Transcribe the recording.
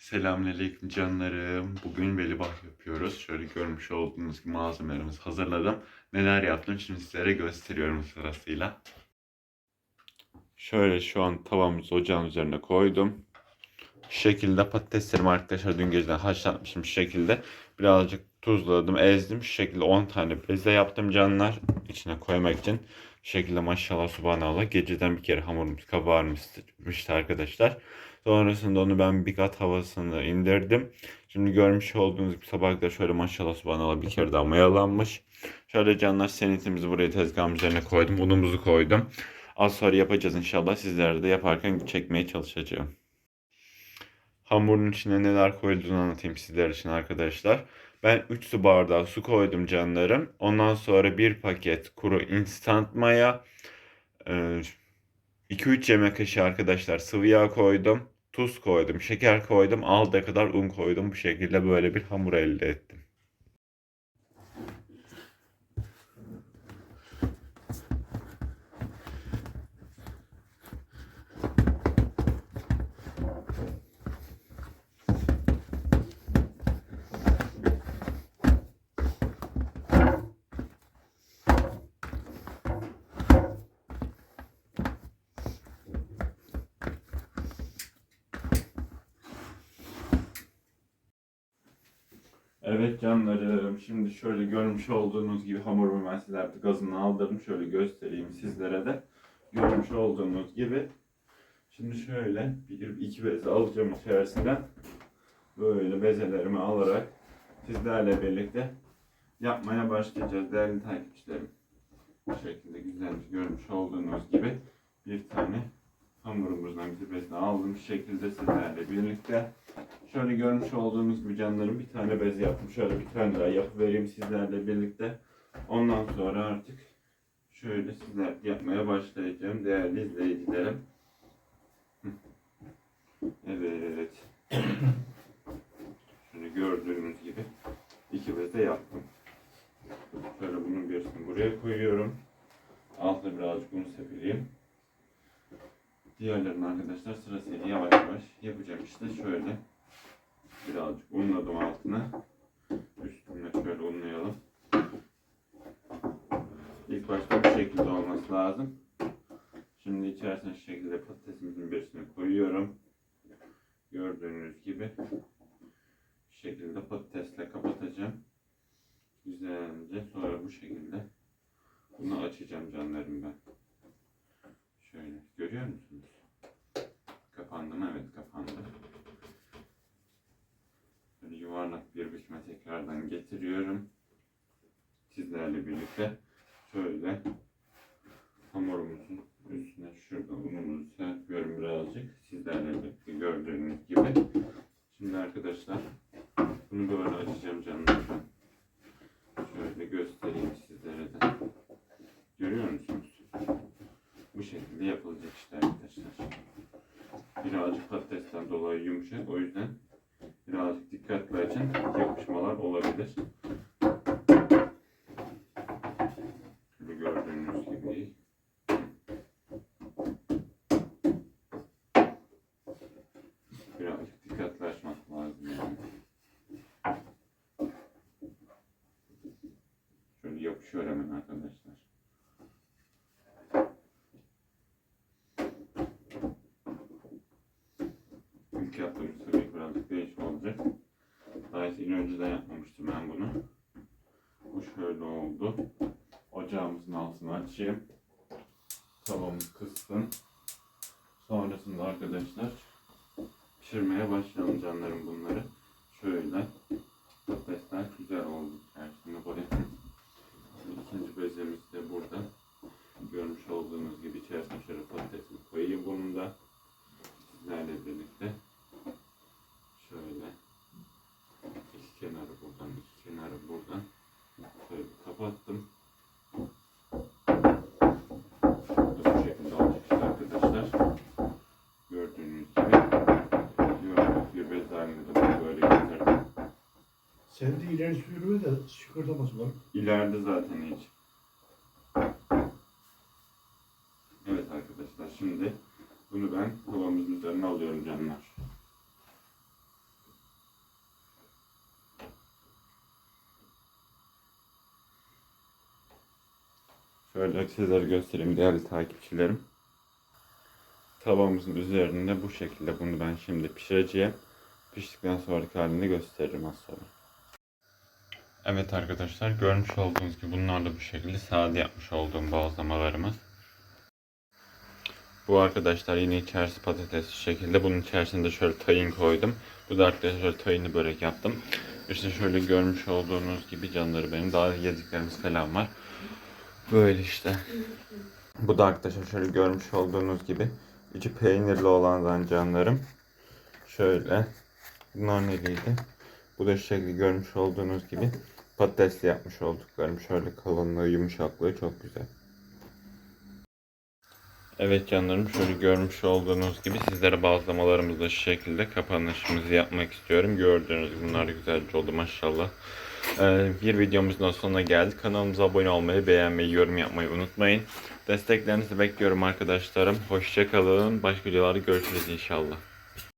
Selamünaleyküm canlarım. Bugün velibah yapıyoruz. Şöyle görmüş olduğunuz gibi malzemelerimizi hazırladım. Neler yaptım şimdi sizlere gösteriyorum sırasıyla. Şöyle şu an tavamızı ocağın üzerine koydum. Şu şekilde patateslerimi arkadaşlar dün geceden haşlatmışım şu şekilde. Birazcık tuzladım, ezdim. Şu şekilde 10 tane beze yaptım canlar. içine koymak için. Şu şekilde maşallah subhanallah. Geceden bir kere hamurumuz kabarmıştı arkadaşlar. Sonrasında onu ben bir kat havasını indirdim. Şimdi görmüş olduğunuz gibi sabah da şöyle maşallah subhanallah bir kere daha mayalanmış. Şöyle canlar senetimizi buraya tezgahın üzerine koydum. Unumuzu koydum. Az sonra yapacağız inşallah. Sizlere de yaparken çekmeye çalışacağım. Hamurun içine neler koyulduğunu anlatayım sizler için arkadaşlar. Ben 3 su bardağı su koydum canlarım. Ondan sonra bir paket kuru instant maya, 2-3 yemek kaşığı arkadaşlar sıvı yağ koydum. Tuz koydum, şeker koydum, aldığı kadar un koydum. Bu şekilde böyle bir hamur elde ettim. Evet canlarım, şimdi şöyle görmüş olduğunuz gibi hamurumu ben sizlere gazını aldırdım. Şöyle göstereyim sizlere de. Görmüş olduğunuz gibi. Şimdi şöyle bir iki beze alacağım içerisinden. Böyle bezelerimi alarak sizlerle birlikte yapmaya başlayacağız değerli takipçilerim. Bu şekilde güzelce görmüş olduğunuz gibi bir tane hamurumuzdan bir bezini aldım. Şu şekilde sizlerle birlikte Şöyle görmüş olduğunuz gibi canlarım bir tane bez yaptım. Şöyle bir tane daha yapıp vereyim sizlerle birlikte. Ondan sonra artık şöyle sizler yapmaya başlayacağım değerli izleyicilerim. Evet. Şöyle gördüğünüz gibi iki bez de yaptım. Şöyle bunun birisini buraya koyuyorum. Altına birazcık un sepeleyeyim. Diğerlerini arkadaşlar sırasıyla yavaş yavaş yapacağım işte şöyle. Birazcık unladım altına. Üstüne şöyle unlayalım. İlk başta bu şekilde olması lazım. Şimdi içerisine şu şekilde patatesimizin birisini koyuyorum. Gördüğünüz gibi şu şekilde patatesle kapatacağım. Güzelce sonra bu şekilde bunu açacağım canlarım ben. Şöyle görüyor musunuz? Kapandı mı? Evet kapandı. Böyle yuvarlak bir biçime tekrardan getiriyorum. Sizlerle birlikte şöyle hamurumuzun üstüne şurada unumuzu serpiyorum birazcık. Sizlerle birlikte gördüğünüz gibi. Şimdi arkadaşlar bunu böyle açacağım canlarım. Şöyle göstereyim sizlere de. Görüyor musunuz? Bu şekilde yapılacak işte arkadaşlar. Birazcık patatesten dolayı yumuşak. O yüzden birazcık dikkatli açın. Yapışmalar olabilir. Birazcık dikkatli açmak lazım yani. Şöyle yapışıyor hemen arkadaşlar. İlk yaptığımız tabii birazcık değişik olacak. Dolayısıyla önceden yapmamıştım ben bunu. Bu şöyle oldu. Ocağımızın altını açayım. Tavamız kızsın. Sonrasında arkadaşlar pişirmeye başlayalım canlarım bunları. Şöyle Sen ileri sürme de şıkırdaması var. İleride zaten hiç. Evet arkadaşlar şimdi bunu ben kovamızın üzerine alıyorum canlar. Şöyle sizlere göstereyim değerli takipçilerim. Tavamızın üzerinde bu şekilde bunu ben şimdi pişireceğim. Piştikten sonraki halini gösteririm az sonra. Evet arkadaşlar görmüş olduğunuz gibi bunlar da bu şekilde sade yapmış olduğum bazlamalarımız. Bu arkadaşlar yine içerisi patatesli şekilde. Bunun içerisinde şöyle tayin koydum. Bu da arkadaşlar tayinli börek yaptım. İşte şöyle görmüş olduğunuz gibi canları benim. Daha yediklerimiz falan var. Böyle işte. Bu da arkadaşlar şöyle görmüş olduğunuz gibi. içi peynirli olan canlarım. Şöyle. Bunlar neliydi? Bu da şekilde görmüş olduğunuz gibi patatesli yapmış olduklarım. Şöyle kalınlığı, yumuşaklığı çok güzel. Evet canlarım şöyle görmüş olduğunuz gibi sizlere bazlamalarımızla şu şekilde kapanışımızı yapmak istiyorum. Gördüğünüz gibi bunlar güzelce oldu maşallah. Ee, bir videomuzun da sonuna geldik. Kanalımıza abone olmayı, beğenmeyi, yorum yapmayı unutmayın. Desteklerinizi bekliyorum arkadaşlarım. Hoşçakalın. Başka videolarda görüşürüz inşallah.